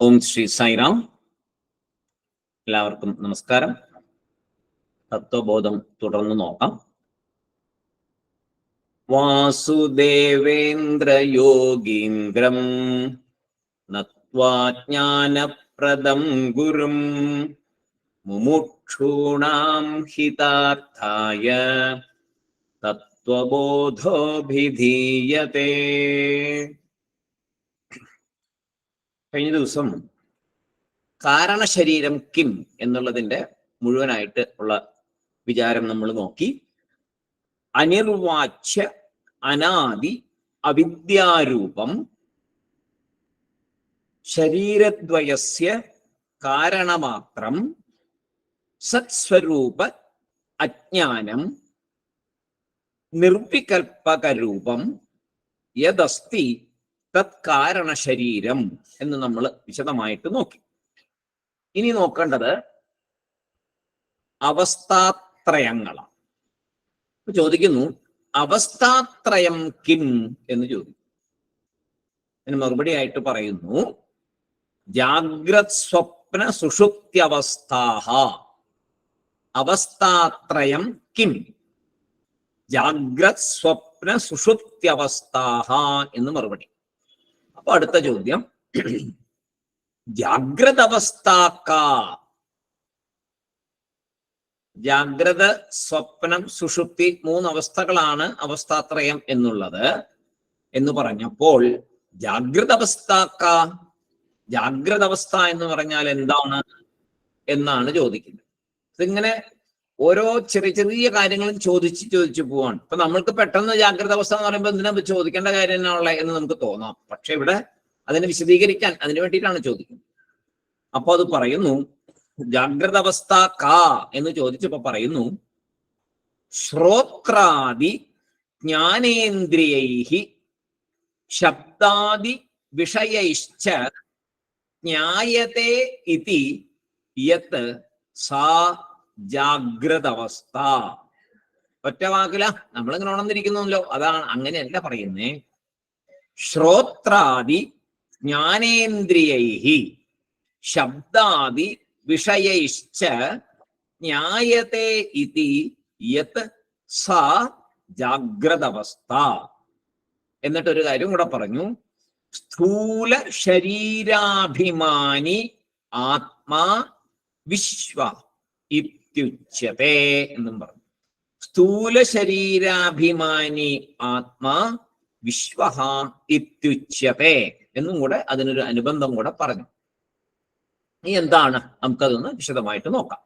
ഓം ശ്രീ സായിറാം. എല്ലാവർക്കും നമസ്കാരം. തത്വബോധം തുടർന്ന് നോക്കാം. വാസുദേവേന്ദ്രയോഗീന്ദ്രം നത്വാജ്ഞാനപ്രദം ഗുരും മുമുക്ഷൂണാം ഹിതാർത്ഥായ തത്വബോധോഭിധീയത്തെ കഴിഞ്ഞ ദിവസം കാരണശരീരം കിം എന്നുള്ളതിന്റെ മുഴുവനായിട്ട് ഉള്ള വിചാരം നമ്മൾ നോക്കി. അനിർവാച്യ അനാദി അവിദ്യാരൂപം ശരീരദ്വയസ്യ കാരണമാത്രം സത്സ്വരൂപ അജ്ഞാനം നിർവികൽപകരൂപം യദസ്തി തത്കാരണ ശരീരം എന്ന് നമ്മൾ വിശദമായിട്ട് നോക്കി. ഇനി നോക്കേണ്ടത് അവസ്ഥാത്രയങ്ങളാണ്. ചോദിക്കുന്നു അവസ്ഥാത്രയം കിം എന്ന് ചോദിക്കും അതിന് മറുപടി ആയിട്ട് പറയുന്നു ജാഗ്രത് സ്വപ്ന സുഷുപ്ത്യവസ്ഥാഹ അവസ്ഥാത്രയം കിം. ജാഗ്രത് സ്വപ്ന സുഷുപ്ത്യവസ്ഥാഹ എന്ന് മറുപടി. അപ്പൊ അടുത്ത ചോദ്യം. ജാഗ്രത അവസ്ഥാക്ക ജാഗ്രത സ്വപ്നം സുഷുപ്തി മൂന്ന് അവസ്ഥകളാണ് അവസ്ഥാത്രയം എന്നുള്ളത് എന്ന് പറഞ്ഞപ്പോൾ ജാഗ്രത അവസ്ഥാക്ക ജാഗ്രത അവസ്ഥ എന്ന് പറഞ്ഞാൽ എന്താണ് എന്നാണ് ചോദിക്കുന്നത്. ഇതിങ്ങനെ ഓരോ ചെറിയ ചെറിയ കാര്യങ്ങളും ചോദിച്ച് ചോദിച്ചു പോവാണ്. ഇപ്പൊ നമ്മൾക്ക് പെട്ടെന്ന് ജാഗ്രത അവസ്ഥ എന്ന് പറയുമ്പോൾ എന്തിനാ ചോദിക്കേണ്ട കാര്യം എന്നാണുള്ള എന്ന് നമുക്ക് തോന്നാം. പക്ഷെ ഇവിടെ അതിനെ വിശദീകരിക്കാൻ അതിനു വേണ്ടിയിട്ടാണ് ചോദിക്കുന്നത്. അപ്പൊ അത് പറയുന്നു ജാഗ്രത അവസ്ഥ കാ എന്ന് ചോദിച്ചപ്പോ പറയുന്നു ശ്രോത്രാദി ജ്ഞാനേന്ദ്രിയൈഹി ശബ്ദാദി വിഷയൈശ്ച ജ്ഞായത്തെ ഇതി യത് സാ ജാഗ്രത അവസ്ഥ ഒറ്റ വാക്കില നമ്മളിങ്ങനെ ഉണർന്നിരിക്കുന്നല്ലോ. അതാണ് അങ്ങനെയല്ല പറയുന്നേ. ശ്രോത്രാദി ജ്ഞാനേന്ദ്രിയൈ ശബ്ദാദി വിഷയൈശ്ച ജ്ഞായത്തെ ഇതി യത് സ ജാഗ്രത അവസ്ഥ എന്നിട്ടൊരു കാര്യം കൂടെ പറഞ്ഞു. സ്ഥൂല ശരീരാഭിമാനി ആത്മാ വിശ്വ. ഇത്യുച്യത്തെ എന്നും പറഞ്ഞു. സ്ഥൂല ശരീരാഭിമാനി ആത്മാ വിശ്വ ഇത്യുച്യത്തെ എന്നും കൂടെ അതിനൊരു അനുബന്ധം കൂടെ പറഞ്ഞു. ഇനി എന്താണ്? നമുക്കതൊന്ന് വിശദമായിട്ട് നോക്കാം.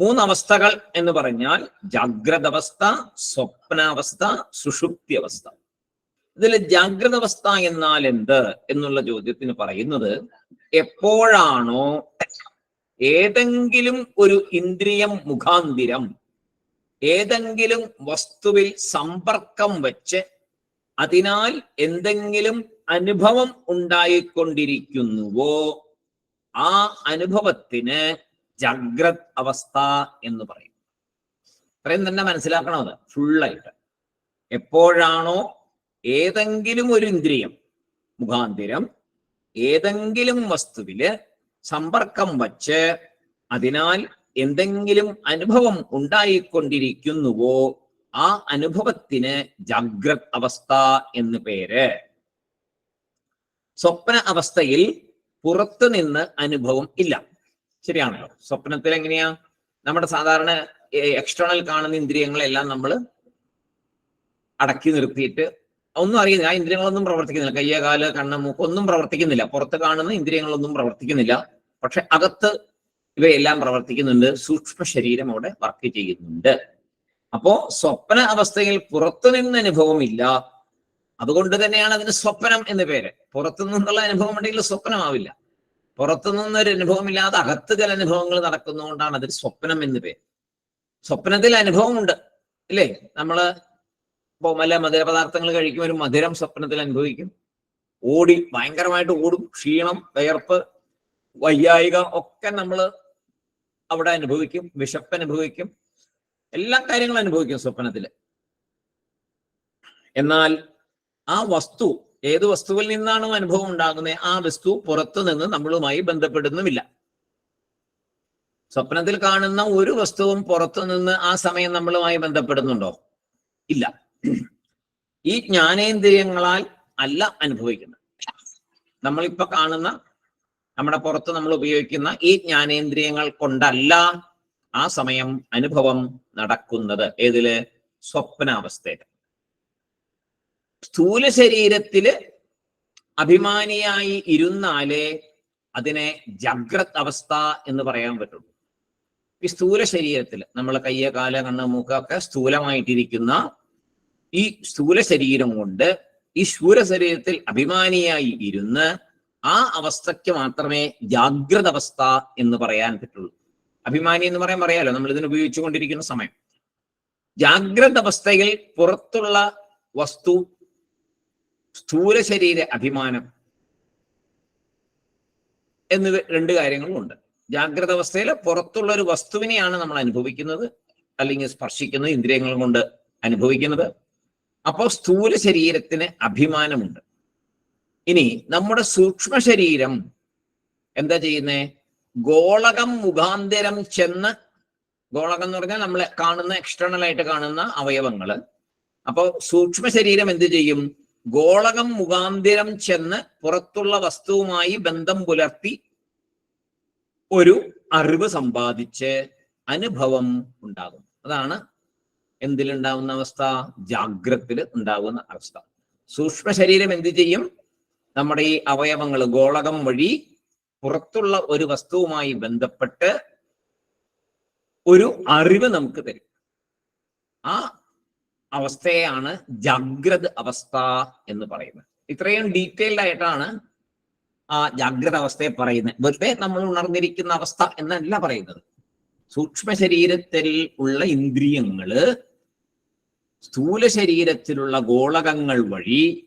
മൂന്നവസ്ഥകൾ എന്ന് പറഞ്ഞാൽ ജാഗ്രത അവസ്ഥ സ്വപ്നാവസ്ഥ സുഷുപ്തി അവസ്ഥ ഇതിൽ ജാഗ്രത അവസ്ഥ എന്നാൽ എന്ത് എന്നുള്ള ചോദ്യത്തിന് പറയുന്നത് എപ്പോഴാണോ ഏതെങ്കിലും ഒരു ഇന്ദ്രിയം മുഖാന്തിരം ഏതെങ്കിലും വസ്തുവിൽ സമ്പർക്കം വച്ച് അതിനാൽ എന്തെങ്കിലും അനുഭവം ഉണ്ടായിക്കൊണ്ടിരിക്കുന്നുവോ ആ അനുഭവത്തിന് ജാഗ്രത് അവസ്ഥ എന്ന് പറയും. ഇത്രയും തന്നെ മനസ്സിലാക്കണം അത് ഫുള്ളായിട്ട്. എപ്പോഴാണോ ഏതെങ്കിലും ഒരു ഇന്ദ്രിയം മുഖാന്തിരം ഏതെങ്കിലും വസ്തുവിൽ സമ്പർക്കം വച്ച് അതിനാൽ എന്തെങ്കിലും അനുഭവം ഉണ്ടായിക്കൊണ്ടിരിക്കുന്നുവോ ആ അനുഭവത്തിന് ജാഗ്രത് അവസ്ഥ എന്ന് പേര്. സ്വപ്ന അവസ്ഥയിൽ പുറത്തു നിന്ന് അനുഭവം ഇല്ല. ശരിയാണല്ലോ. സ്വപ്നത്തിൽ എങ്ങനെയാ? നമ്മുടെ സാധാരണ എക്സ്റ്റേണൽ കാണുന്ന ഇന്ദ്രിയങ്ങളെല്ലാം നമ്മൾ അടക്കി നിർത്തിയിട്ട് ഒന്നും അറിയുന്നില്ല. ആ ഇന്ദ്രിയങ്ങളൊന്നും പ്രവർത്തിക്കുന്നില്ല. കയ്യ കാൽ കണ്ണ് മൂക്ക് ഒന്നും പ്രവർത്തിക്കുന്നില്ല. പുറത്ത് കാണുന്ന ഇന്ദ്രിയങ്ങളൊന്നും പ്രവർത്തിക്കുന്നില്ല. പക്ഷെ അകത്ത് ഇവയെല്ലാം പ്രവർത്തിക്കുന്നുണ്ട് സൂക്ഷ്മ ശരീരം അവിടെ വർക്ക് ചെയ്യുന്നുണ്ട്. അപ്പോ സ്വപ്ന അവസ്ഥയിൽ പുറത്തു നിന്ന് അനുഭവമില്ല. അതുകൊണ്ട് തന്നെയാണ് അതിന് സ്വപ്നം എന്ന് പേര്. പുറത്തു നിന്നുള്ള അനുഭവം ഉണ്ടെങ്കിൽ സ്വപ്നമാവില്ല. പുറത്തു നിന്നൊരു അനുഭവമില്ലാതെ അകത്ത് ചില അനുഭവങ്ങൾ നടക്കുന്നതുകൊണ്ടാണ് അതിന് സ്വപ്നം എന്ന് പേര്. സ്വപ്നത്തിൽ അനുഭവമുണ്ട് ഇല്ലേ നമ്മൾ ഇപ്പൊ വല്ല മധുര പദാർത്ഥങ്ങൾ ഒരു മധുരം സ്വപ്നത്തിൽ അനുഭവിക്കും. ഓടി ഭയങ്കരമായിട്ട് ഓടും ക്ഷീണം വിയർപ്പ് വയ്യായിക ഒക്കെ നമ്മൾ അവിടെ അനുഭവിക്കും വിശപ്പ് അനുഭവിക്കും എല്ലാ കാര്യങ്ങളും അനുഭവിക്കും സ്വപ്നത്തിൽ എന്നാൽ ആ വസ്തു ഏത് വസ്തുവിൽ നിന്നാണോ അനുഭവം ഉണ്ടാകുന്നത് ആ വസ്തു പുറത്തു നിന്ന് നമ്മളുമായി ബന്ധപ്പെടുന്നുമില്ല. സ്വപ്നത്തിൽ കാണുന്ന ഒരു വസ്തുവും പുറത്തു നിന്ന് ആ സമയം നമ്മളുമായി ബന്ധപ്പെടുന്നുണ്ടോ? ഇല്ല. ഈ ജ്ഞാനേന്ദ്രിയങ്ങളാൽ അല്ല അനുഭവിക്കുന്നത്. നമ്മളിപ്പോ കാണുന്ന നമ്മുടെ പുറത്ത് നമ്മൾ ഉപയോഗിക്കുന്ന ഈ ജ്ഞാനേന്ദ്രിയങ്ങൾ കൊണ്ടല്ല ആ സമയം അനുഭവം നടക്കുന്നത്. ഏതിൽ? സ്വപ്നാവസ്ഥയിൽ സ്ഥൂല ശരീരത്തിൽ അഭിമാനിയായി ഇരുന്നാലേ അതിനെ ജാഗ്രത് അവസ്ഥ എന്ന് പറയാൻ പറ്റുള്ളൂ. ഈ സ്ഥൂല ശരീരത്തിൽ നമ്മളെ കയ്യ കാല കണ്ണ് മൂക്കൊക്കെ സ്ഥൂലമായിട്ടിരിക്കുന്ന ഈ സ്ഥൂല ശരീരം കൊണ്ട് ഈ ശൂര ശരീരത്തിൽ അഭിമാനിയായി ഇരുന്ന് ആ അവസ്ഥയ്ക്ക് മാത്രമേ ജാഗ്രത അവസ്ഥ എന്ന് പറയാൻ പറ്റുള്ളൂ. അഭിമാനി എന്ന് പറയാൻ പറയാലോ? നമ്മൾ ഇതിന് ഉപയോഗിച്ചുകൊണ്ടിരിക്കുന്ന സമയം. ജാഗ്രത അവസ്ഥയിൽ പുറത്തുള്ള വസ്തു സ്ഥൂല ശരീര അഭിമാനം എന്നിവ രണ്ട് കാര്യങ്ങളുമുണ്ട് ജാഗ്രത അവസ്ഥയിൽ പുറത്തുള്ള ഒരു വസ്തുവിനെയാണ് നമ്മൾ അനുഭവിക്കുന്നത് അല്ലെങ്കിൽ സ്പർശിക്കുന്നത് ഇന്ദ്രിയങ്ങൾ കൊണ്ട് അനുഭവിക്കുന്നത്. അപ്പോൾ സ്ഥൂല ശരീരത്തിന് അഭിമാനമുണ്ട്. ഇനി നമ്മുടെ സൂക്ഷ്മ ശരീരം എന്താ ചെയ്യുന്നേ? ഗോളകം മുഖാന്തരം ചെന്ന് ഗോളകം എന്ന് പറഞ്ഞാൽ നമ്മൾ കാണുന്ന എക്സ്റ്റേണൽ ആയിട്ട് കാണുന്ന അവയവങ്ങൾ അപ്പോൾ സൂക്ഷ്മ ശരീരം എന്ത് ചെയ്യും? ഗോളകം മുഖാന്തരം ചെന്ന് പുറത്തുള്ള വസ്തുവുമായി ബന്ധം പുലർത്തി ഒരു അറിവ് സമ്പാദിച്ച് അനുഭവം ഉണ്ടാകും. അതാണ് എന്തിലുണ്ടാവുന്ന അവസ്ഥ? ജാഗ്രത്തിൽ ഉണ്ടാകുന്ന അവസ്ഥ. സൂക്ഷ്മ ശരീരം എന്ത് ചെയ്യും? നമ്മുടെ ഈ അവയവങ്ങൾ ഗോളകം വഴി പുറത്തുള്ള ഒരു വസ്തുവുമായി ബന്ധപ്പെട്ട് ഒരു അറിവ് നമുക്ക് തരും. ആ അവസ്ഥയാണ് ജാഗ്രത അവസ്ഥ എന്ന് പറയുന്നത്. ഇത്രയും ഡീറ്റെയിൽഡ് ആയിട്ടാണ് ആ ജാഗ്രത അവസ്ഥയെ പറയുന്നത്. വെറുതെ നമ്മൾ ഉണർന്നിരിക്കുന്ന അവസ്ഥ എന്നല്ല പറയുന്നത്. സൂക്ഷ്മ ശരീരത്തിൽ ഉള്ള ഇന്ദ്രിയങ്ങൾ സ്ഥൂല ശരീരത്തിലുള്ള ഗോളകങ്ങൾ വഴി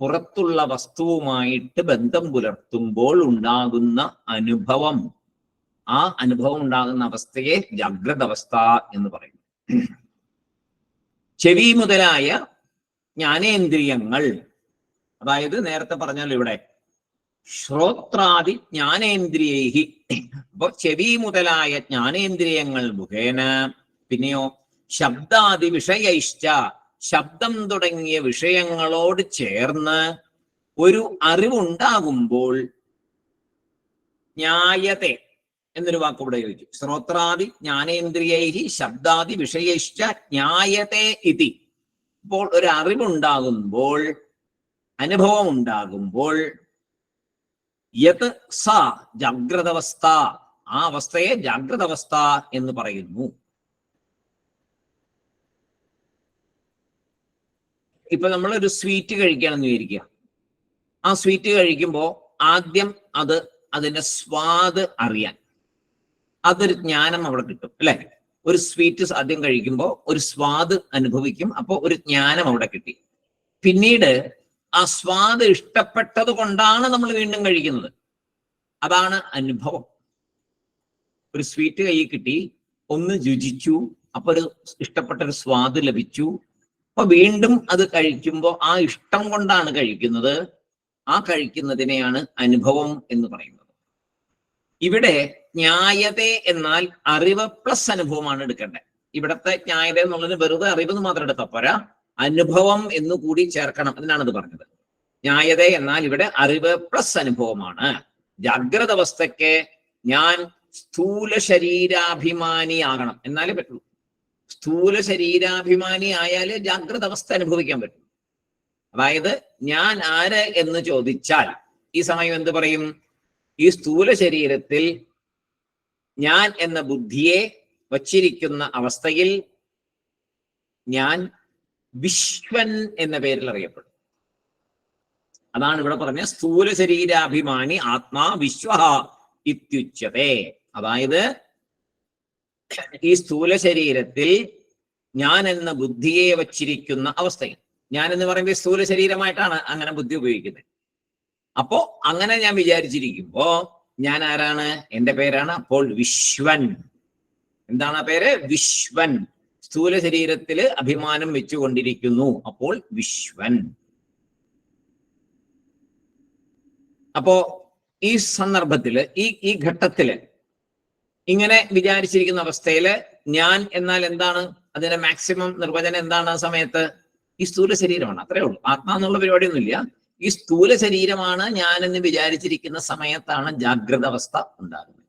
പുറത്തുള്ള വസ്തുവുമായിട്ട് ബന്ധം പുലർത്തുമ്പോൾ ഉണ്ടാകുന്ന അനുഭവം. ആ അനുഭവം ഉണ്ടാകുന്ന അവസ്ഥയെ ജാഗ്രത അവസ്ഥ എന്ന് പറയുന്നു ചെവി മുതലായ ജ്ഞാനേന്ദ്രിയങ്ങൾ അതായത് നേരത്തെ പറഞ്ഞല്ലോ ഇവിടെ ശ്രോത്രാദി ജ്ഞാനേന്ദ്രിയൈഹി. അപ്പൊ ചെവി മുതലായ ജ്ഞാനേന്ദ്രിയങ്ങൾ മുഖേന പിന്നെയോ ശബ്ദാദി വിഷയൈശ്ച ശബ്ദം തുടങ്ങിയ വിഷയങ്ങളോട് ചേർന്ന് ഒരു അറിവുണ്ടാകുമ്പോൾ ന്യായത്തെ എന്നൊരു വാക്ക് ഇവിടെ ചോദിച്ചു ശ്രോത്രാദി ജ്ഞാനേന്ദ്രിയൈഹി ശബ്ദാദി വിഷയൈശ്ച ജ്ഞായത്തെ ഇതി. ഇപ്പോൾ ഒരു അറിവുണ്ടാകുമ്പോൾ അനുഭവം ഉണ്ടാകുമ്പോൾ യത് സ ജാഗ്രതാവസ്ഥ ആ അവസ്ഥയെ ജാഗ്രതവസ്ഥ എന്ന് പറയുന്നു. ഇപ്പൊ നമ്മൾ ഒരു സ്വീറ്റ് കഴിക്കുകയാണെന്ന് വിചാരിക്കുക. ആ സ്വീറ്റ് കഴിക്കുമ്പോൾ ആദ്യം അത് അതിന്റെ സ്വാദ് അറിയാൻ. അതൊരു ജ്ഞാനം അവിടെ കിട്ടും അല്ലെ? ഒരു സ്വീറ്റ് ആദ്യം കഴിക്കുമ്പോൾ ഒരു സ്വാദ് അനുഭവിക്കും അപ്പോൾ ഒരു ജ്ഞാനം അവിടെ കിട്ടി. പിന്നീട് ആ സ്വാദ് ഇഷ്ടപ്പെട്ടത് കൊണ്ടാണ് നമ്മൾ വീണ്ടും കഴിക്കുന്നത്. അതാണ് അനുഭവം. ഒരു സ്വീറ്റ് കൈ കിട്ടി ഒന്ന് രുചിച്ചു അപ്പൊ ഒരു ഇഷ്ടപ്പെട്ട ഒരു സ്വാദ് ലഭിച്ചു അപ്പൊ വീണ്ടും അത് കഴിക്കുമ്പോൾ ആ ഇഷ്ടം കൊണ്ടാണ് കഴിക്കുന്നത്. ആ കഴിക്കുന്നതിനെയാണ് അനുഭവം എന്ന് പറയുന്നത്. ഇവിടെ ന്യായത എന്നാൽ അറിവ് പ്ലസ് അനുഭവമാണ് എടുക്കേണ്ടത്. ഇവിടത്തെ ന്യായത എന്നുള്ളത് വെറുതെ അറിവ് എന്ന് മാത്രം എടുത്താൽ പോരാ. അനുഭവം എന്ന് കൂടി ചേർക്കണം അതിനാണ് ഇത് പറഞ്ഞത്. ന്യായത എന്നാൽ ഇവിടെ അറിവ് പ്ലസ് അനുഭവമാണ്. ജാഗ്രത അവസ്ഥയ്ക്ക് ഞാൻ സ്ഥൂല ശരീരാഭിമാനിയാകണം. എന്നാലേ പറ്റുള്ളൂ. സ്ഥൂല ശരീരാഭിമാനി ആയാലേ ജാഗ്രത അവസ്ഥ അനുഭവിക്കാൻ പറ്റും. അതായത് ഞാൻ ആര് എന്ന് ചോദിച്ചാൽ ഈ സമയം എന്ത് പറയും? ഈ സ്ഥൂല ശരീരത്തിൽ ഞാൻ എന്ന ബുദ്ധിയെ വച്ചിരിക്കുന്ന അവസ്ഥയിൽ ഞാൻ വിശ്വൻ എന്ന പേരിൽ അറിയപ്പെടും. അതാണ് ഇവിടെ പറഞ്ഞ സ്ഥൂല ശരീരാഭിമാനി ആത്മാ വിശ്വ ഇത്യുച്ചതേ. അതായത് ഈ സ്ഥൂല ശരീരത്തിൽ ഞാൻ എന്ന ബുദ്ധിയെ വച്ചിരിക്കുന്ന അവസ്ഥയിൽ. ഞാൻ എന്ന് പറയുമ്പോൾ സ്ഥൂല ശരീരമായിട്ടാണ് അങ്ങനെ ബുദ്ധി ഉപയോഗിക്കുന്നത്. അപ്പോ അങ്ങനെ ഞാൻ വിചാരിച്ചിരിക്കുമ്പോ ഞാൻ ആരാണ്? എന്റെ പേരാണ് അപ്പോൾ വിശ്വൻ. എന്താണ് പേര്? വിശ്വൻ. സ്ഥൂല ശരീരത്തിൽ അഭിമാനം വെച്ചുകൊണ്ടിരിക്കുന്നു. അപ്പോൾ വിശ്വൻ. അപ്പോ ഈ സന്ദർഭത്തിൽ ഈ ഈ ഘട്ടത്തിൽ ഇങ്ങനെ വിചാരിച്ചിരിക്കുന്ന അവസ്ഥയിൽ ഞാൻ എന്നാൽ എന്താണ്? അതിന്റെ മാക്സിമം നിർവചനം എന്താണ് ആ സമയത്ത്? ഈ സ്ഥൂല ശരീരമാണ്. അത്രേ ഉള്ളൂ. ആത്മാ എന്നുള്ള പരിപാടിയൊന്നുമില്ല. ഈ സ്ഥൂല ശരീരമാണ് ഞാൻ എന്ന് വിചാരിച്ചിരിക്കുന്ന സമയത്താണ് ജാഗ്രത അവസ്ഥ ഉണ്ടാകുന്നത്.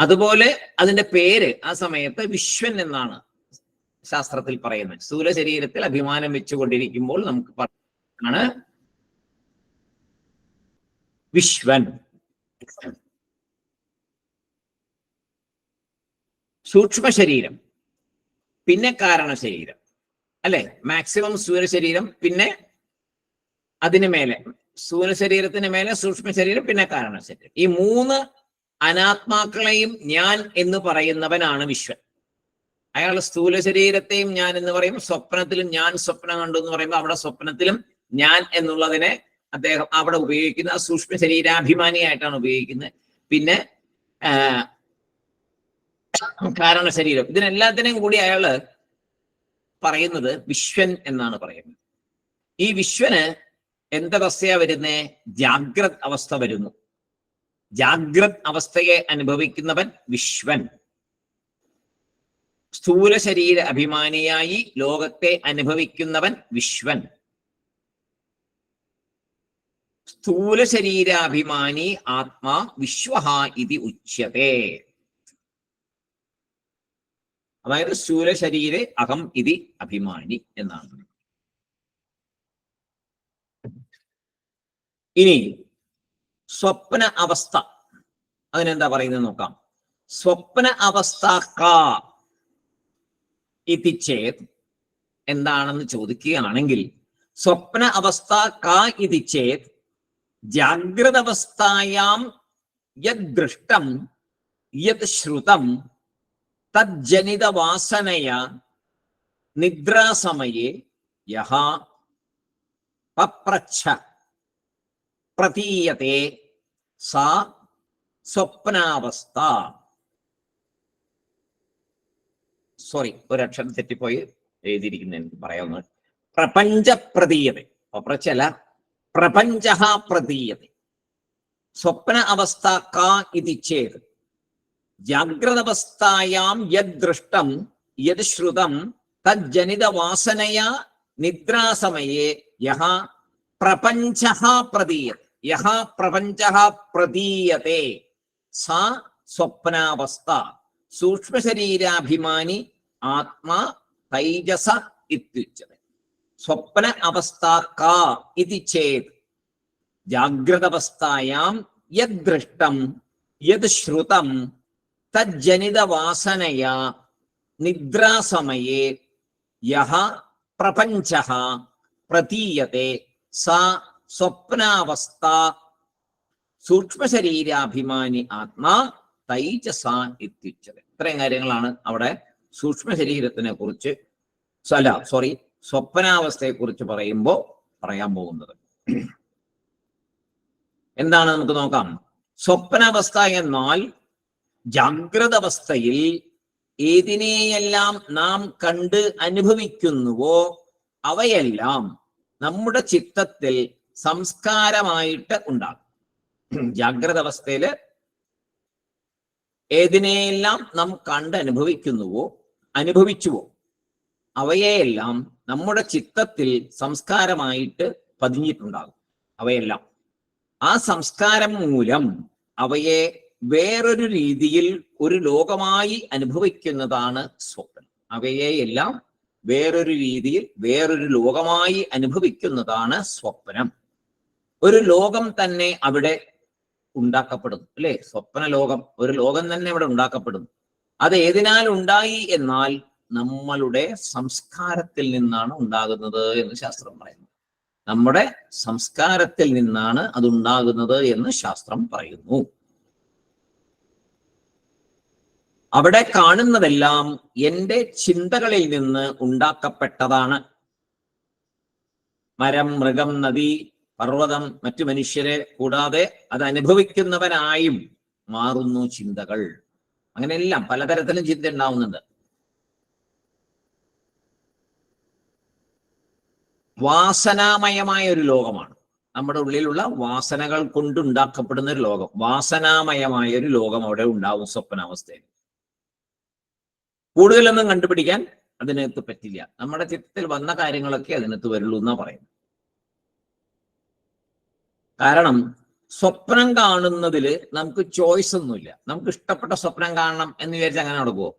അതുപോലെ അതിന്റെ പേര് ആ സമയത്ത് വിശ്വൻ എന്നാണ് ശാസ്ത്രത്തിൽ പറയുന്നത്. സ്ഥൂല ശരീരത്തിൽ അഭിമാനം വെച്ചുകൊണ്ടിരിക്കുമ്പോൾ നമുക്ക് പറയുന്നത് വിശ്വൻ. സൂക്ഷ്മ ശരീരം പിന്നെ കാരണ ശരീരം അല്ലെ? മാക്സിമം സ്ഥൂല ശരീരം പിന്നെ അതിന് മേലെ സ്ഥൂല ശരീരത്തിന് മേലെ സൂക്ഷ്മ ശരീരം പിന്നെ കാരണ ശരീരം ഈ മൂന്ന് അനാത്മാക്കളെയും ഞാൻ എന്ന് പറയുന്നവനാണ് വിശ്വൻ. അയാൾ സ്ഥൂല ശരീരത്തെയും ഞാൻ എന്ന് പറയും സ്വപ്നത്തിലും ഞാൻ സ്വപ്നം കണ്ടു എന്ന് പറയുമ്പോൾ അവിടെ സ്വപ്നത്തിലും ഞാൻ എന്നുള്ളതിനെ അദ്ദേഹം അവിടെ ഉപയോഗിക്കുന്ന സൂക്ഷ്മ ശരീരാഭിമാനിയായിട്ടാണ് ഉപയോഗിക്കുന്നത്. പിന്നെ കാരണ ശരീരം. ഇതിനെല്ലാത്തിനെയും കൂടി അയാൾ പറയുന്നത് വിശ്വൻ എന്നാണ് പറയുന്നത്. ഈ വിശ്വന് എന്തവസ്ഥയാ വരുന്നേ? ജാഗ്രത് അവസ്ഥ വരുന്നു. ജാഗ്രത് അവസ്ഥയെ അനുഭവിക്കുന്നവൻ വിശ്വൻ. സ്ഥൂല ശരീര അഭിമാനിയായി ലോകത്തെ അനുഭവിക്കുന്നവൻ വിശ്വൻ. സ്ഥൂല ശരീരാഭിമാനി ആത്മാ വിശ്വഹ ഇതി ഉച്യത്തെ അതായത് സ്ഥൂല ശരീരെ അഹം ഇതി അഭിമാനി എന്നാണ്. ഇനി സ്വപ്ന അവസ്ഥ. അതിനെന്താ പറയുന്നത് നോക്കാം. സ്വപ്ന അവസ്ഥ കാ ഇതി ചേത് എന്താണെന്ന് ചോദിക്കുകയാണെങ്കിൽ സ്വപ്ന അവസ്ഥ കാ ഇതി ചേത് ജാഗ്രത അവസ്ഥായാം യദ് ദൃഷ്ടം യത് ശ്രുതം തജ്ജനിത വാസനയ നിദ്രാസമയെ യഹ പപ്രച്ഛ. പ്രതീയത്തെ സാ സ്വപ്നാവസ്ഥ. സോറി ഒരക്ഷരം തെറ്റിപ്പോയി എഴുതിയിരിക്കുന്ന എനിക്ക് പറയാവുന്ന പ്രപഞ്ച പ്രതീയത പപ്രച്ചല്ല പ്രപഞ്ച പ്രതീയത. സ്വപ്ന അവസ്ഥ കാ ഇതി ചേത് ജാഗ്രതവസ്ഥായാം യദ്ദൃഷ്ടം യദ്ശ്രുതം തജ്ജനിത വാസനയാ നിദ്രാസമയെ. യഹ പ്രപഞ്ച പ്രതീയത യഹ പ്രപഞ്ച പ്രതീയത്തെ സാ സ്വപ്നാവസ്ഥ. സൂക്ഷ്മശരീരാഭിമാനി ആത്മാ തൈജസ ഇത്യുച്ചത്. സ്വപ്ന അവസ്ഥ കാ ഇതി ചേത്. ജാഗ്രതവസ്ഥായാം യദ്ദൃഷ്ടം യത് ശ്രുതം തജ്ജനിത വാസനയാ നിദ്രാസമയെ യഹ പ്രപഞ്ച പ്രതീയത്തെ സാ സ്വപ്നാവസ്ഥ സൂക്ഷ്മശരീരാഭിമാനി ആത്മാ തൈജസ എത്തിച്ചത് ഇത്രയും കാര്യങ്ങളാണ് അവിടെ സൂക്ഷ്മ ശരീരത്തിനെ കുറിച്ച് സല സോറി സ്വപ്നാവസ്ഥയെ കുറിച്ച് പറയുമ്പോൾ പറയാൻ പോകുന്നത്. എന്താണ് നമുക്ക് നോക്കാം? സ്വപ്നാവസ്ഥ എന്നാൽ ജാഗ്രത അവസ്ഥയിൽ ഏതിനെയെല്ലാം നാം കണ്ട് അനുഭവിക്കുന്നുവോ അവയെല്ലാം നമ്മുടെ ചിത്തത്തിൽ സംസ്കാരമായിട്ട് ഉണ്ടാകും. ജാഗ്രത അവസ്ഥയിൽ ഏതിനെയെല്ലാം നാം കണ്ട് അനുഭവിക്കുന്നുവോ അനുഭവിച്ചുവോ അവയെല്ലാം നമ്മുടെ ചിത്തത്തിൽ സംസ്കാരമായിട്ട് പതിഞ്ഞിട്ടുണ്ടാകും. അവയെല്ലാം. ആ സംസ്കാരം മൂലം അവയെ വേറൊരു രീതിയിൽ ഒരു ലോകമായി അനുഭവിക്കുന്നതാണ് സ്വപ്നം. അവയെ എല്ലാം വേറൊരു രീതിയിൽ വേറൊരു ലോകമായി അനുഭവിക്കുന്നതാണ് സ്വപ്നം. ഒരു ലോകം തന്നെ അവിടെ ഉണ്ടാക്കപ്പെടുന്നു അല്ലെ? സ്വപ്ന ലോകം ഒരു ലോകം തന്നെ അവിടെ ഉണ്ടാക്കപ്പെടുന്നു. അത് ഏതിനാൽ ഉണ്ടായി എന്നാൽ നമ്മളുടെ സംസ്കാരത്തിൽ നിന്നാണ് ഉണ്ടാകുന്നത് എന്ന് ശാസ്ത്രം പറയുന്നു. നമ്മുടെ സംസ്കാരത്തിൽ നിന്നാണ് അത് ഉണ്ടാകുന്നത് എന്ന് ശാസ്ത്രം പറയുന്നു. അവിടെ കാണുന്നതെല്ലാം എന്റെ ചിന്തകളിൽ നിന്ന് ഉണ്ടാക്കപ്പെട്ടതാണ്. മരം മൃഗം നദി പർവതം മറ്റു മനുഷ്യരെ കൂടാതെ അത് അനുഭവിക്കുന്നവനായും മാറുന്നു ചിന്തകൾ. അങ്ങനെയെല്ലാം പലതരത്തിലും ചിന്ത ഉണ്ടാവുന്നുണ്ട്. വാസനാമയമായ ഒരു ലോകമാണ്. നമ്മുടെ ഉള്ളിലുള്ള വാസനകൾ കൊണ്ടുണ്ടാക്കപ്പെടുന്ന ഒരു ലോകം. വാസനാമയമായ ഒരു ലോകം അവിടെ ഉണ്ടാവും സ്വപ്നാവസ്ഥയിൽ. കൂടുതലൊന്നും കണ്ടുപിടിക്കാൻ അതിനകത്ത് പറ്റില്ല. നമ്മുടെ ചിത്രത്തിൽ വന്ന കാര്യങ്ങളൊക്കെ അതിനകത്ത് വരുള്ളൂ എന്നാ പറയുന്നത്. കാരണം സ്വപ്നം കാണുന്നതിൽ നമുക്ക് ചോയ്സ് ഒന്നുമില്ല. നമുക്ക് ഇഷ്ടപ്പെട്ട സ്വപ്നം കാണണം എന്ന് വിചാരിച്ച് അങ്ങനെ നടക്കുമോ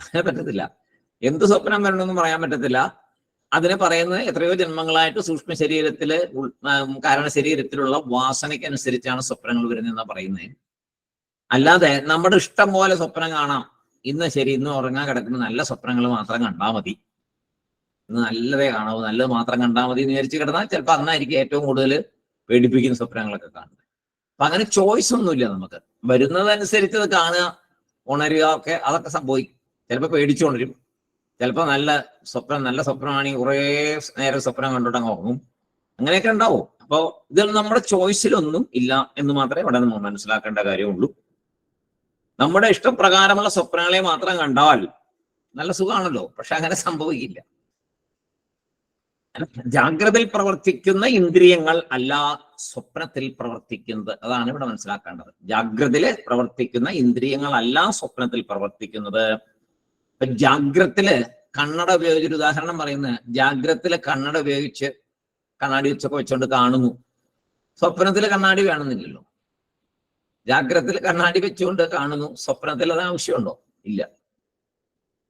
അങ്ങനെ പറ്റത്തില്ല. എന്ത് സ്വപ്നം വരണമെന്ന് പറയാൻ പറ്റത്തില്ല. അതിനെ പറയുന്നത് എത്രയോ ജന്മങ്ങളായിട്ട് സൂക്ഷ്മ ശരീരത്തിൽ കാരണ ശരീരത്തിലുള്ള വാസനയ്ക്കനുസരിച്ചാണ് സ്വപ്നങ്ങൾ വരുന്നതെന്നാണ് പറയുന്നത്. അല്ലാതെ നമ്മുടെ ഇഷ്ടം പോലെ സ്വപ്നം കാണാം. ഇന്ന് ശരി ഇന്ന് ഉറങ്ങാൻ കിടക്കുന്ന നല്ല സ്വപ്നങ്ങൾ മാത്രം കണ്ടാൽ മതി. ഇന്ന് നല്ലതേ കാണാവൂ നല്ലത് മാത്രം കണ്ടാൽ മതി എന്ന് വിചാരിച്ച് കിടന്നാൽ ചിലപ്പോൾ അന്നായിരിക്കും ഏറ്റവും കൂടുതൽ പേടിപ്പിക്കുന്ന സ്വപ്നങ്ങളൊക്കെ കാണുന്നത്. അപ്പൊ അങ്ങനെ ചോയ്സ് ഒന്നുമില്ല നമുക്ക്. വരുന്നതനുസരിച്ച് അത് കാണുക ഉണരുക ഒക്കെ അതൊക്കെ സംഭവിക്കും. ചിലപ്പോൾ പേടിച്ചുകൊണ്ടിരും ചിലപ്പോൾ നല്ല സ്വപ്നം നല്ല സ്വപ്നമാണെങ്കിൽ കുറേ നേരം സ്വപ്നം കണ്ടിട്ട് അങ്ങ് ഉറങ്ങും. അങ്ങനെയൊക്കെ ഉണ്ടാവും. അപ്പോൾ ഇതൊന്നും നമ്മുടെ ചോയ്സിലൊന്നും ഇല്ല എന്ന് മാത്രമേ ഇവിടെ നമ്മൾ മനസ്സിലാക്കേണ്ട കാര്യമുള്ളൂ. നമ്മുടെ ഇഷ്ടപ്രകാരമുള്ള സ്വപ്നങ്ങളെ മാത്രം കണ്ടാൽ നല്ല സുഖമാണല്ലോ പക്ഷെ അങ്ങനെ സംഭവിക്കില്ല. ജാഗ്രതയിൽ പ്രവർത്തിക്കുന്ന ഇന്ദ്രിയങ്ങൾ അല്ല സ്വപ്നത്തിൽ പ്രവർത്തിക്കുന്നത്. അതാണ് ഇവിടെ മനസ്സിലാക്കേണ്ടത്. ജാഗ്രതയിൽ പ്രവർത്തിക്കുന്ന ഇന്ദ്രിയങ്ങൾ അല്ല സ്വപ്നത്തിൽ പ്രവർത്തിക്കുന്നത്. ജാഗ്രത്തിൽ കണ്ണട ഉപയോഗിച്ച് ഒരു ഉദാഹരണം പറയുന്നത് ജാഗ്രത്തിൽ കണ്ണട ഉപയോഗിച്ച് കണ്ണാടി വെച്ചൊക്കെ വെച്ചോണ്ട് കാണുന്നു. സ്വപ്നത്തിൽ കണ്ണാടി വേണമെന്നില്ലല്ലോ. ജാഗ്രത്തിൽ കണ്ണാടി വെച്ചുകൊണ്ട് കാണുന്നു. സ്വപ്നത്തിൽ അത് ആവശ്യമുണ്ടോ? ഇല്ല.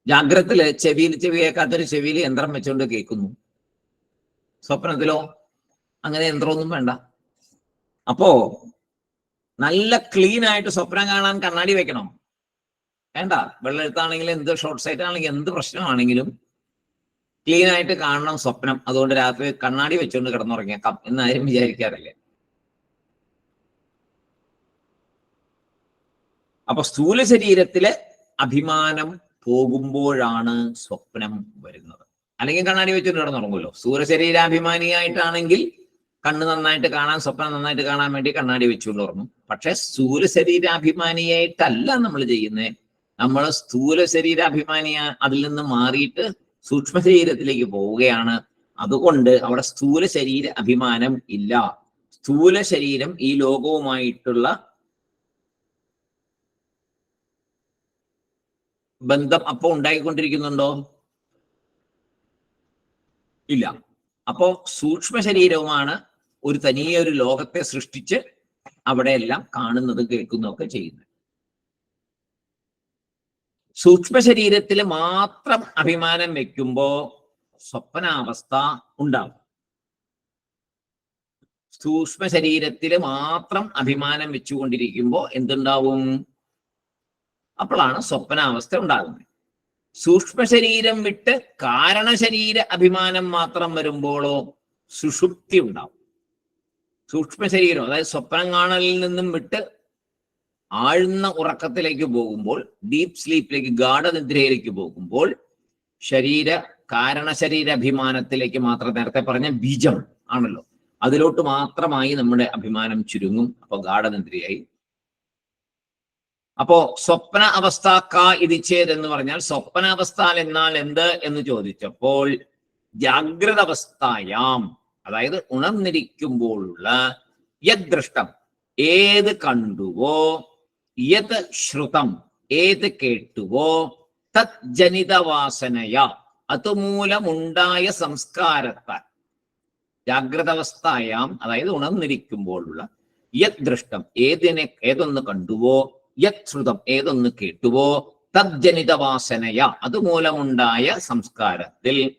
ജാഗ്രതത്തിൽ ചെവിയിൽ ചെവി കേൾക്കാത്തൊരു ചെവിയിൽ യന്ത്രം വെച്ചുകൊണ്ട് കേൾക്കുന്നു. സ്വപ്നത്തിലോ അങ്ങനെ യന്ത്രമൊന്നും വേണ്ട. അപ്പോ നല്ല ക്ലീൻ ആയിട്ട് സ്വപ്നം കാണാൻ കണ്ണാടി വെക്കണം. വേണ്ട. വെള്ളെഴുത്താണെങ്കിലും എന്ത് ഷോർട്ട് സൈറ്റ് ആണെങ്കിലും എന്ത് പ്രശ്നമാണെങ്കിലും ക്ലീൻ ആയിട്ട് കാണണം സ്വപ്നം. അതുകൊണ്ട് രാത്രി കണ്ണാടി വെച്ചുകൊണ്ട് കിടന്നുറങ്ങിയേക്കാം. എന്നാരും വിചാരിക്കാറില്ല. അപ്പൊ സ്ഥൂല ശരീരത്തിലെ അഭിമാനം പോകുമ്പോഴാണ് സ്വപ്നം വരുന്നത്. അല്ലെങ്കിൽ കണ്ണാടി വെച്ചിട്ട് കിടന്നുറങ്ങുമല്ലോ. സ്ഥൂല ശരീരാഭിമാനിയായിട്ടാണെങ്കിൽ കണ്ണ് നന്നായിട്ട് കാണാൻ സ്വപ്നം നന്നായിട്ട് കാണാൻ വേണ്ടി കണ്ണാടി വെച്ചുകൊണ്ട് ഉറങ്ങും. പക്ഷെ സ്ഥൂല ശരീരാഭിമാനിയായിട്ടല്ല നമ്മൾ ചെയ്യുന്നത്. നമ്മൾ സ്ഥൂല ശരീരാഭിമാനിയ അതിൽ നിന്ന് മാറിയിട്ട് സൂക്ഷ്മ ശരീരത്തിലേക്ക് പോവുകയാണ്. അതുകൊണ്ട് അവിടെ സ്ഥൂല ശരീര അഭിമാനം ഇല്ല. സ്ഥൂല ശരീരം ഈ ലോകവുമായിട്ടുള്ള ബന്ധം അപ്പോൾ ഉണ്ടായിക്കൊണ്ടിരിക്കുന്നുണ്ടോ? ഇല്ല. അപ്പോ സൂക്ഷ്മ ശരീരവുമാണ് ഒരു തനിയ ഒരു ലോകത്തെ സൃഷ്ടിച്ച് അവിടെ എല്ലാം കാണുന്നത് കേൾക്കുന്നതൊക്കെ ചെയ്യുന്നത്. സൂക്ഷ്മ ശരീരത്തിൽ മാത്രം അഭിമാനം വെക്കുമ്പോ സ്വപ്നാവസ്ഥ ഉണ്ടാവും. സൂക്ഷ്മ ശരീരത്തിൽ മാത്രം അഭിമാനം വെച്ചുകൊണ്ടിരിക്കുമ്പോ എന്തുണ്ടാവും? അപ്പോഴാണ് സ്വപ്നാവസ്ഥ ഉണ്ടാകുന്നത്. സൂക്ഷ്മ ശരീരം വിട്ട് കാരണ ശരീര അഭിമാനം മാത്രം വരുമ്പോഴോ സുഷുപ്തി ഉണ്ടാവും. സൂക്ഷ്മ ശരീരം അതായത് സ്വപ്നം കാണലിൽ നിന്നും വിട്ട് ആഴ്ന്ന ഉറക്കത്തിലേക്ക് പോകുമ്പോൾ ഡീപ് സ്ലീപ്പിലേക്ക് ഗാഠനിദ്രയിലേക്ക് പോകുമ്പോൾ ശരീര കാരണ ശരീര അഭിമാനത്തിലേക്ക് മാത്രം നേരത്തെ പറഞ്ഞ ബീജം ആണല്ലോ. അതിലോട്ട് മാത്രമായി നമ്മുടെ അഭിമാനം ചുരുങ്ങും അപ്പൊ ഗാഠനിദ്രയായി അപ്പോ സ്വപ്ന അവസ്ഥ കാ ഇതിച്ചേത് എന്ന് പറഞ്ഞാൽ സ്വപ്നാവസ്ഥ എന്നാൽ എന്ത് എന്ന് ചോദിച്ചപ്പോൾ ജാഗ്രത അവസ്ഥയാം അതായത് ഉണർന്നിരിക്കുമ്പോഴുള്ള യദ്ദൃഷ്ടം. ഏത് കണ്ടുവോ യത് ശ്രുതം. ഏത് കേട്ടുവോ തത് ജനിതവാസനയ. അതുമൂലമുണ്ടായ സംസ്കാരത്താൽ. ജാഗ്രത അവസ്ഥയാം അതായത് ഉണർന്നിരിക്കുമ്പോഴുള്ള യദ്ദൃഷ്ടം. ഏതിനെ ഏതൊന്ന് കണ്ടുവോ യത് ശ്രുതം ഏതൊന്ന് കേട്ടുവോ? തജ്ജനിത വാസനയ അതുമൂലമുണ്ടായ സംസ്കാരത്തിൽ.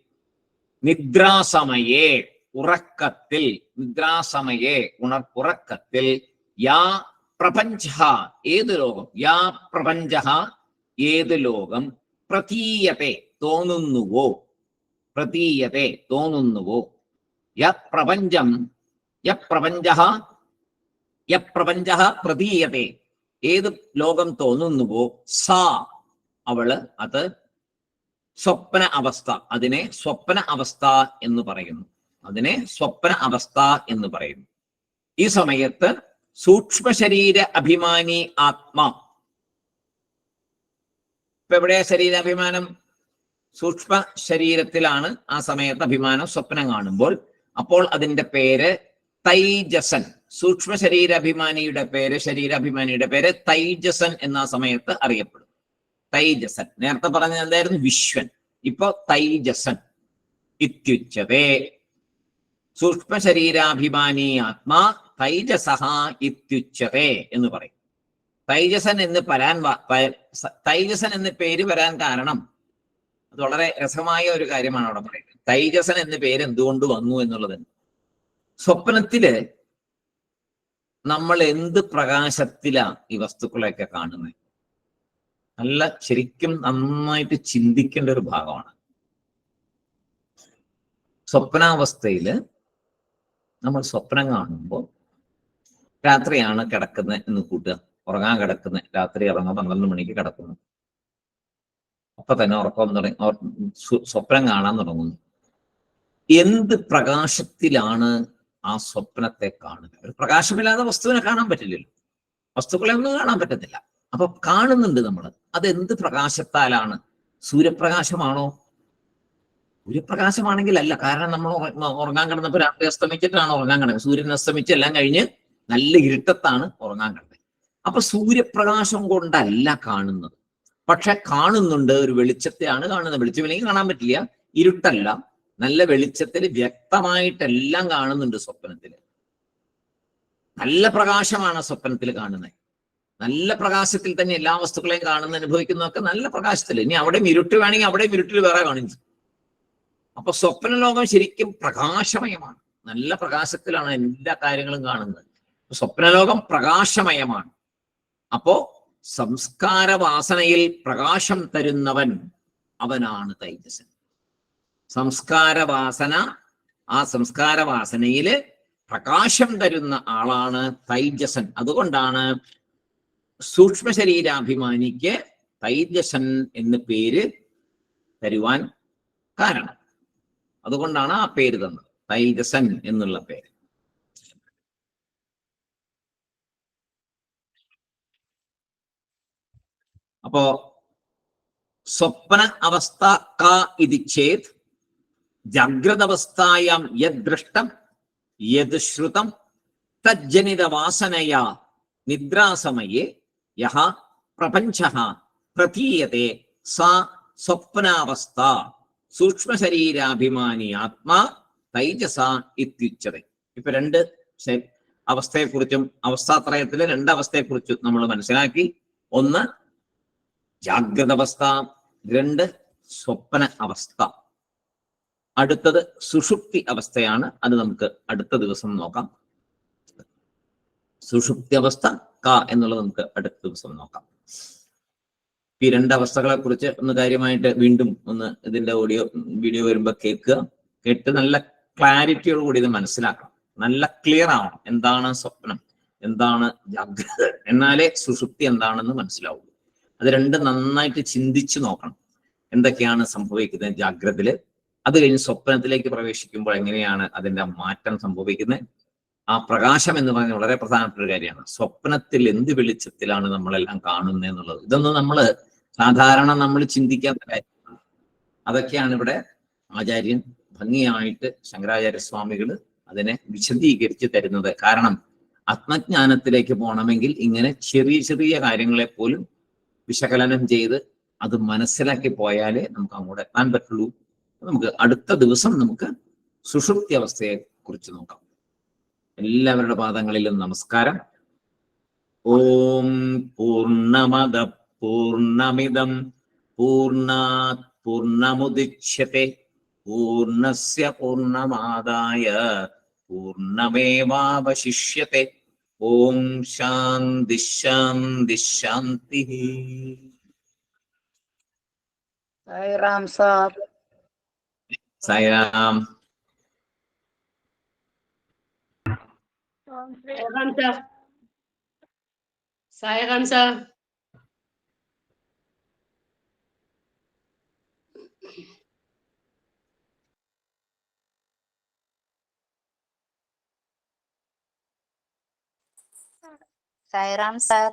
നിദ്രാസമയേ ഉറക്കത്തിൽ. നിദ്രാസമയേ ഉണർ ഉറക്കത്തിൽ യാ പ്രപഞ്ച ഏത് ലോകം? യാ പ്രപഞ്ച ഏത് ലോകം? പ്രതീയത്തെ തോന്നുന്നുവോ? പ്രതീയത്തെ തോന്നുന്നുവോ? യപ്രപഞ്ച യ പ്രപഞ്ച യ പ്രപഞ്ച പ്രതീയത്തെ ഏത് ലോകം തോന്നുന്നുവോ സാ അവൾ അത് സ്വപ്ന അവസ്ഥ അതിനെ സ്വപ്ന അവസ്ഥ എന്ന് പറയുന്നു. അതിനെ സ്വപ്ന അവസ്ഥ എന്ന് പറയുന്നു. ഈ സമയത്ത് സൂക്ഷ്മ ശരീര അഭിമാനി ആത്മാ. ഇപ്പൊ എവിടെയാ ശരീരാഭിമാനം സൂക്ഷ്മ ശരീരത്തിലാണ് ആ സമയത്ത് അഭിമാനം സ്വപ്നം കാണുമ്പോൾ. അപ്പോൾ അതിന്റെ പേര് തൈജസൻ. സൂക്ഷ്മ ശരീരാഭിമാനിയുടെ പേര് ശരീരാഭിമാനിയുടെ പേര് തൈജസൻ എന്ന സമയത്ത് അറിയപ്പെടും. തൈജസൻ. നേരത്തെ പറഞ്ഞ എന്തായിരുന്നു? വിശ്വൻ. ഇപ്പൊ തൈജസൻ ഇത്യുച്ചതേ. സൂക്ഷ്മ ശരീരാഭിമാനി ആത്മാ തൈജസഹ ഇത്യുച്ചതേ എന്ന് പറയും. തൈജസൻ എന്ന് പരാൻ തൈജസൻ എന്ന് പേര് വരാൻ കാരണം അത് വളരെ രസമായ ഒരു കാര്യമാണ് അവിടെ പറയുന്നത്. തൈജസൻ എന്ന പേര് എന്തുകൊണ്ട് വന്നു എന്നുള്ളത് സ്വപ്നത്തിൽ നമ്മൾ എന്ത് പ്രകാശത്തിലാ ഈ വസ്തുക്കളെയൊക്കെ കാണുന്നത് നല്ല ശരിക്കും നന്നായിട്ട് ചിന്തിക്കേണ്ട ഒരു ഭാഗമാണ്. സ്വപ്നാവസ്ഥയിൽ നമ്മൾ സ്വപ്നം കാണുമ്പോൾ രാത്രിയാണ് കിടക്കുന്നത് എന്ന് കൂട്ടുക. ഉറങ്ങാൻ കിടക്കുന്നത് രാത്രി ഇറങ്ങുക പന്ത്രണ്ട് മണിക്ക് കിടക്കുന്നു. അപ്പൊ തന്നെ ഉറക്കം തുടങ്ങി. സ്വപ്നം കാണാൻ തുടങ്ങുന്നു. എന്ത് പ്രകാശത്തിലാണ് ആ സ്വപ്നത്തെ കാണുക. ഒരു പ്രകാശമില്ലാതെ വസ്തുവിനെ കാണാൻ പറ്റില്ലല്ലോ. വസ്തുക്കളെ ഒന്നും കാണാൻ പറ്റത്തില്ല. അപ്പൊ കാണുന്നുണ്ട് നമ്മൾ അത് എന്ത് പ്രകാശത്താലാണ്? സൂര്യപ്രകാശമാണോ? സൂര്യപ്രകാശമാണെങ്കിൽ അല്ല കാരണം നമ്മൾ ഉറ- ഉറങ്ങാൻ കിടന്നപ്പോ രാത്രി അസ്തമിച്ചിട്ടാണ് ഉറങ്ങാൻ കിടന്നത് സൂര്യൻ അസ്തമിച്ച് എല്ലാം കഴിഞ്ഞ് നല്ല ഇരുട്ടത്താണ് ഉറങ്ങാൻ കിടന്നത് അപ്പൊ സൂര്യപ്രകാശം കൊണ്ടല്ല കാണുന്നത്. പക്ഷെ കാണുന്നുണ്ട്. ഒരു വെളിച്ചത്തെയാണ് കാണുന്നത്. വെളിച്ചമില്ലെങ്കിൽ കാണാൻ പറ്റില്ല. ഇരുട്ടല്ല. നല്ല വെളിച്ചത്തിൽ വ്യക്തമായിട്ടെല്ലാം കാണുന്നുണ്ട് സ്വപ്നത്തിൽ നല്ല പ്രകാശമാണ് സ്വപ്നത്തിൽ കാണുന്നത്. നല്ല പ്രകാശത്തിൽ തന്നെ എല്ലാ വസ്തുക്കളെയും കാണുന്ന അനുഭവിക്കുന്നതൊക്കെ നല്ല പ്രകാശത്തിൽ ഇനി അവിടെ ഇരുട്ട് വേണമെങ്കിൽ അവിടെ ഇരുട്ടിൽ വേറെ കാണിച്ചു അപ്പൊ സ്വപ്ന ലോകം ശരിക്കും പ്രകാശമയമാണ്. നല്ല പ്രകാശത്തിലാണ് എല്ലാ കാര്യങ്ങളും കാണുന്നത്. സ്വപ്നലോകം പ്രകാശമയമാണ്. അപ്പോ സംസ്കാരവാസനയിൽ പ്രകാശം തരുന്നവൻ അവനാണ് തൈജസൻ സംസ്കാര വാസന ആ സംസ്കാര വാസനയിൽ പ്രകാശം തരുന്ന ആളാണ് തൈജസൻ. അതുകൊണ്ടാണ് സൂക്ഷ്മ ശരീരാഭിമാനിക്ക് തൈജസൻ എന്ന് പേര് തരുവാൻ കാരണം. അതുകൊണ്ടാണ് ആ പേര് തന്നത്. തൈജസൻ എന്നുള്ള പേര്. അപ്പോ സ്വപ്ന അവസ്ഥ ക ഇതി ചേത് ജാഗ്രതവസ്ഥായാം യത് ദൃഷ്ടം യത് ശ്രുതം തജ്ജനിത വാസനയാ നിദ്രാസമയെ യഹ പ്രപഞ്ച പ്രതീയത്തെ സാ സ്വപ്നാവസ്ഥ സൂക്ഷ്മശരീരാഭിമാനി ആത്മാ തൈജസ ഇത്യുച്ചത. ഇപ്പൊ രണ്ട് അവസ്ഥയെക്കുറിച്ചും അവസ്ഥാത്രയത്തിലെ രണ്ട് അവസ്ഥയെക്കുറിച്ചും നമ്മൾ മനസ്സിലാക്കി. ഒന്ന് ജാഗ്രത അവസ്ഥ രണ്ട് സ്വപ്ന അവസ്ഥ. അടുത്തത് സുഷുപ്തി അവസ്ഥയാണ്. അത് നമുക്ക് അടുത്ത ദിവസം നോക്കാം. സുഷുപ്തി അവസ്ഥ ക എന്നുള്ളത് നമുക്ക് അടുത്ത ദിവസം നോക്കാം. ഈ രണ്ട് അവസ്ഥകളെ കുറിച്ച് ഒന്ന് കാര്യമായിട്ട് വീണ്ടും ഒന്ന് ഇതിന്റെ ഓഡിയോ വീഡിയോ വരുമ്പോൾ കേൾക്കുക. കേട്ട് നല്ല ക്ലാരിറ്റിയോട് കൂടി ഇത് മനസ്സിലാക്കണം. നല്ല ക്ലിയർ ആവണം. എന്താണ് സ്വപ്നം? എന്താണ് ജാഗ്രത? എന്നാലേ സുഷുപ്തി എന്താണെന്ന് മനസ്സിലാവുള്ളൂ. അത് രണ്ട് നന്നായിട്ട് ചിന്തിച്ചു നോക്കണം. എന്തൊക്കെയാണ് സംഭവിക്കുന്നത് ജാഗ്രതയിൽ അത് കഴിഞ്ഞ് സ്വപ്നത്തിലേക്ക് പ്രവേശിക്കുമ്പോൾ എങ്ങനെയാണ് അതിന്റെ മാറ്റം സംഭവിക്കുന്നത്? ആ പ്രകാശം എന്ന് പറയുന്നത് വളരെ പ്രധാനപ്പെട്ട ഒരു കാര്യമാണ്. സ്വപ്നത്തിൽ എന്ത് വെളിച്ചത്തിലാണ് നമ്മളെല്ലാം കാണുന്നത് എന്നുള്ളത്. ഇതൊന്നും നമ്മൾ സാധാരണ നമ്മൾ ചിന്തിക്കാത്ത കാര്യമാണ്. അതൊക്കെയാണ് ഇവിടെ ആചാര്യൻ ഭംഗിയായിട്ട് ശങ്കരാചാര്യ സ്വാമികൾ അതിനെ വിശദീകരിച്ച് തരുന്നത്. കാരണം ആത്മജ്ഞാനത്തിലേക്ക് പോകണമെങ്കിൽ ഇങ്ങനെ ചെറിയ ചെറിയ കാര്യങ്ങളെ പോലും വിശകലനം ചെയ്ത് അത് മനസ്സിലാക്കി പോയാലേ നമുക്ക് അങ്ങോട്ട് എത്താൻ പറ്റുള്ളൂ. നമുക്ക് അടുത്ത ദിവസം നമുക്ക് സുഷുപ്തി അവസ്ഥയെ കുറിച്ച് നോക്കാം. എല്ലാവരുടെ പാദങ്ങളിലും നമസ്കാരം. ഓം പൂർണമത പൂർണമിതം പൂർണാത് പൂർണമുദിച്യത്തെ പൂർണസ്യ പൂർണമാദായ പൂർണമേവാവശിഷ്യത്തെ ഓം ശാന്തി ശാന്തി ശാന്തി Ram sir Saya Saya Ramsa. Saya Ramsa. Saya Ramsar.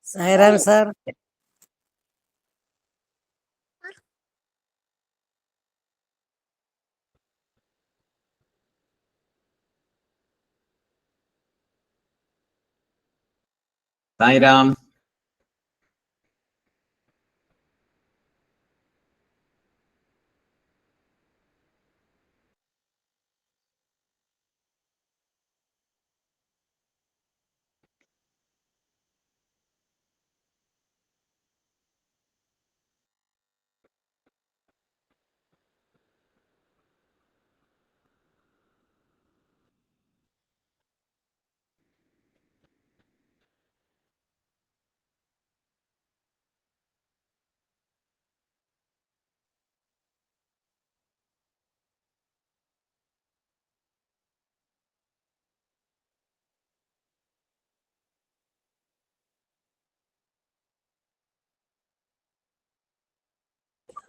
Saya Ramsar. Bye, Dom.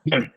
Yeah.